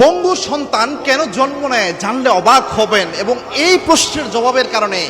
পঙ্গু সন্তান কেন জন্ম নেয় জানলে অবাক হবেন এবং এই প্রশ্নের জবাবের কারণে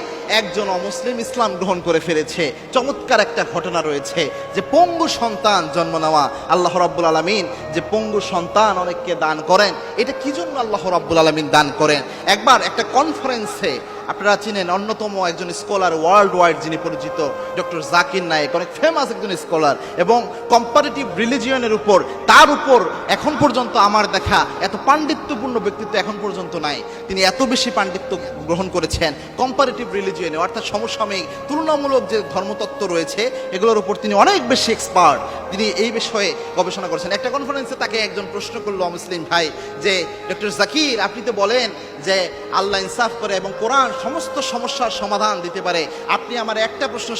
একজন অমুসলিম ইসলাম গ্রহণ করে ফেলেছে। চমৎকার একটা ঘটনা রয়েছে যে পঙ্গু সন্তান জন্ম নেওয়া আল্লাহ রাব্বুল আলমিন, যে পঙ্গু সন্তান অনেককে দান করেন, এটা কি জন্য আল্লাহ রাব্বুল আলমিন দান করেন? একবার একটা কনফারেন্সে আপনারা চিনেন, অন্যতম একজন স্কলার ওয়ার্ল্ড ওয়াইড যিনি পরিচিত, ডক্টর জাকির নায়েক, অনেক ফেমাস একজন স্কলার। এবং কম্পারেটিভ রিলিজিয়নের উপর, তার উপর এখন পর্যন্ত আমার দেখা এত পাণ্ডিত্যপূর্ণ ব্যক্তিত্ব এখন পর্যন্ত নাই। তিনি এত বেশি পাণ্ডিত্য গ্রহণ করেছেন কম্পারেটিভ রিলিজিয়নে অর্থাৎ সমসাময়িক, তুলনামূলক যে ধর্মতত্ত্ব রয়েছে, এগুলোর উপর তিনি অনেক বেশি এক্সপার্ট তিনি এই বিষয়ে গবেষণা করেছেন। একটা কনফারেন্সে তাকে একজন প্রশ্ন করল মুসলিম ভাই, যে, ডক্টর জাকির, আপনি তো বলেন যে, আল্লাহ ইনসাফ করে এবং কোরআন সমস্ত সমস্যার সমাধান দিতে পারে। আপনি আমার একটা প্রশ্ন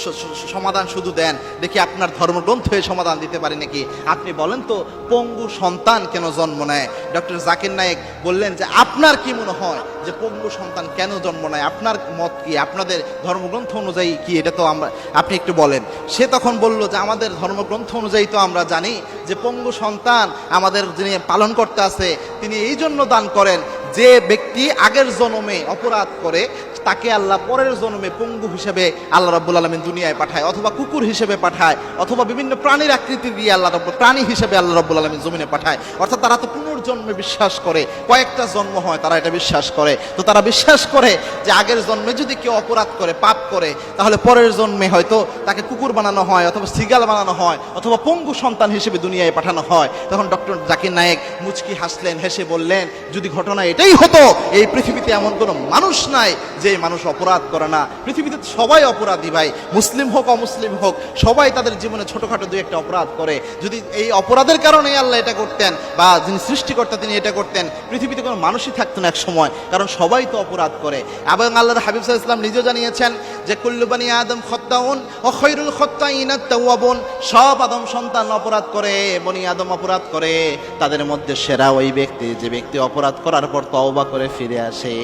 সমাধান শুধু দেন। দেখি আপনার ধর্মগ্রন্থ এ সমাধান দিতে পারে নাকি? আপনি বলেন তো, পঙ্গু সন্তান কেন জন্ম নেয়? ডক্টর জাকির নায়েক বললেন যে, আপনার কি মনে হয় যে পঙ্গু সন্তান কেন জন্ম নেয়? আপনার মত কি? আপনাদের ধর্মগ্রন্থ অনুযায়ী কি? এটা তো আমরা, আপনি একটু বলেন। সে তখন বলল যে, আমাদের ধর্মগ্রন্থ অনুযায়ী তো আমরা জানি যে, পঙ্গু সন্তান আমাদের যিনি পালন করতে আছে, তিনি এই জন্য দান করেন যে ব্যক্তি আগের জন্মে অপরাধ করে তাকে আল্লাহ পরের জন্মে পঙ্গু হিসেবে আল্লাহ রাব্বুল আলমিন দুনিয়ায় পাঠায়, অথবা কুকুর হিসেবে পাঠায়, অথবা বিভিন্ন প্রাণীর আকৃতি দিয়ে আল্লাহ রব্বুল প্রাণী হিসেবে আল্লাহ রাব্বুল আলমিন জমিনে পাঠায়। অর্থাৎ তারা তো পুনর্জন্মে বিশ্বাস করে, কয়েকটা জন্ম হয় তারা এটা বিশ্বাস করে। তো তারা বিশ্বাস করে যে আগের জন্মে যদি কেউ অপরাধ করে, পাপ করে, তাহলে পরের জন্মে হয়তো তাকে কুকুর বানানো হয়, অথবা সিগাল বানানো হয়, অথবা পঙ্গু সন্তান হিসেবে দুনিয়ায় পাঠানো হয়। তখন ডক্টর জাকির নায়েক মুচকি হাসলেন, হেসে বললেন, যদি ঘটনা এটাই হতো, এই পৃথিবীতে এমন কোনো মানুষ নাই যে মানুষ অপরাধ করে না। পৃথিবীতে সবাই অপরাধী ভাই, মুসলিম হোক, অমুসলিম হোক, সবাই তাদের জীবনে ছোটোখাটো দুই একটা অপরাধ করে। যদি এই অপরাধের কারণে আল্লাহ এটা করতেন বা যিনি সৃষ্টিকর্তা তিনি এটা করতেন, পৃথিবীতে কোনো মানুষই থাকতেন এক সময়, কারণ সবাই তো অপরাধ করে। এবং আল্লাহর হাবিব সাহা ইসলাম নিজেও জানিয়েছেন যে কুল্লু বানি আদম খত্তাউন ও খৈরুল খত্তাইনাত তাওয়াবুন সব আদম সন্তান অপরাধ করে, বনি আদম অপরাধ করে। তাদের মধ্যে সেরা ওই ব্যক্তি, যে ব্যক্তি অপরাধ করার পর তওবা করে ফিরে আসে।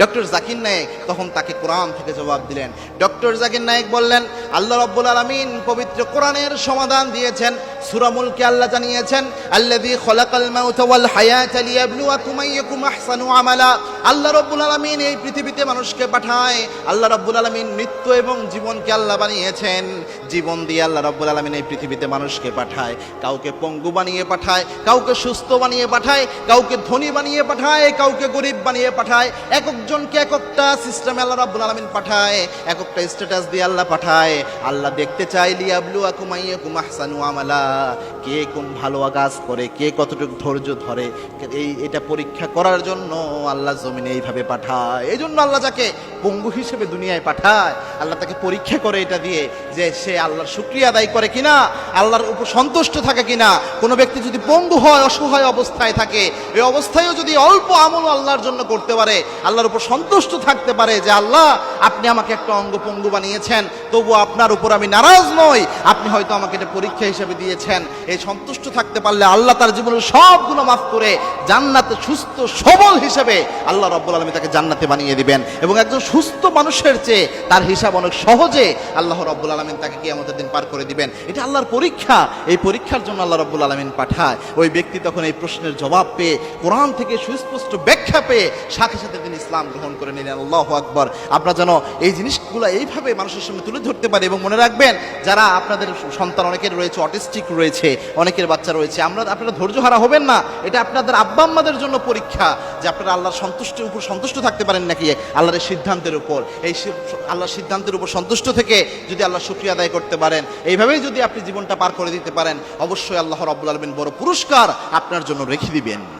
ডক্টর জাকির নায়েক তখন তাকে কোরআন থেকে জবাব দিলেন। ডক্টর জাকির নায়েক বললেন, আল্লাহ রাব্বুল আলামিন পবিত্র কোরআনের সমাধান দিয়েছেন, সূরা মুলকে আল্লাহ জানিয়েছেন, আল্লাযী খলাকাল মাউতা ওয়াল হায়াতা লিয়াবলুয়াকুম আইয়াকুম আহসানু আমালা। আল্লাহ রাব্বুল আলামিন এই পৃথিবীতে মানুষকে পাঠায়। আল্লাহ রাব্বুল আলামিন মৃত্যু এবং জীবনকে আল্লাহ বানিয়েছেন। জীবন দিয়ে আল্লাহ রাব্বুল আলামিন এই পৃথিবীতে মানুষকে পাঠায়। কাউকে পঙ্গু বানিয়ে পাঠায়, কাউকে সুস্থ বানিয়ে পাঠায়, কাউকে ধনী বানিয়ে পাঠায়, কাউকে গরিব বানিয়ে পাঠায়। এক একজনকে এক একটা সিস্টেমে আল্লাহ রাব্বুল আলামিন পাঠায়। এক একটা স্ট্যাটাস দিয়ে আল্লাহ পাঠায়। আল্লাহ দেখতে চাই লিয়াবলুয়াকুম আইয়াকুম আহসানু আমালা। কে কোন ভালো কাজ করে, কে কতটুকু ধৈর্য ধরে। এই, এটা পরীক্ষা করার জন্য আল্লাহ জমিনে এইভাবে পাঠায়। এই জন্য আল্লাহ যাকে পঙ্গু হিসেবে দুনিয়ায় পাঠায়, আল্লাহ তাকে পরীক্ষা করে এটা দিয়ে যে সে আল্লাহর শুক্রিয়া আদায় করে কিনা, আল্লাহর উপর সন্তুষ্ট থাকে কিনা। কোনো ব্যক্তি যদি পঙ্গু হয়, অসহায় অবস্থায় থাকে এই অবস্থায়ও যদি অল্প আমল আল্লাহর জন্য করতে পারে, আল্লাহর উপর সন্তুষ্ট থাকতে পারে যে, আল্লাহ, আপনি আমাকে একটা অঙ্গ পঙ্গু বানিয়েছেন, তবু আপনার উপর আমি নারাজ নই। আপনি হয়তো আমাকে এটা পরীক্ষা হিসেবে দিয়েছেন। এই সন্তুষ্ট থাকতে পারলে আল্লাহ তার জীবনের সবগুলো মাফ করে জান্নাতে সুস্থ সবল হিসেবে আল্লাহ রব্বুল আলমী তাকে জান্নাতে বানিয়ে দিবেন এবং একজন সুস্থ মানুষের চেয়ে তার হিসাব অনেক সহজে আল্লাহ রব্বুল আলমিন তাকে কি আমাদের দিন পার করে দিবেন। এটা আল্লাহর পরীক্ষা। এই পরীক্ষার জন্য আল্লাহ রব্বুল আলমিন পাঠায়। ওই ব্যক্তি তখন এই প্রশ্নের জবাব পেয়ে কোরআন থেকে সুস্পষ্ট ব্যাখ্যা পেয়ে সাথে সাথে তিনি ইসলাম গ্রহণ করে নিলেন। আল্লাহ আকবর। আপনারা যেন এই জিনিসগুলো এইভাবে মানুষের সামনে তুলে ধরতে পারে এবং মনে রাখবেন, যারা আপনাদের সন্তান অনেকের রয়েছে, অটিস্টিক রয়েছে, অনেকের বাচ্চা রয়েছে, আমরা, আপনারা ধৈর্য হারা হবেন না। এটা আপনাদের আব্বা আম্মাদের জন্য পরীক্ষা যে আপনারা আল্লাহর সন্তুষ্টের উপর সন্তুষ্ট থাকতে পারেন নাকি আল্লাহর সিদ্ধান্তের উপর? এই আল্লাহর সিদ্ধান্তের উপর সন্তুষ্ট থেকে যদি আল্লাহ শুক্রিয়া আদায় করতে পারেন, এইভাবেই যদি আপনি জীবনটা পার করে দিতে পারেন, অবশ্যই আল্লাহ রব্বুল আলমিন বড় পুরস্কার আপনার জন্য রেখে দিবেন।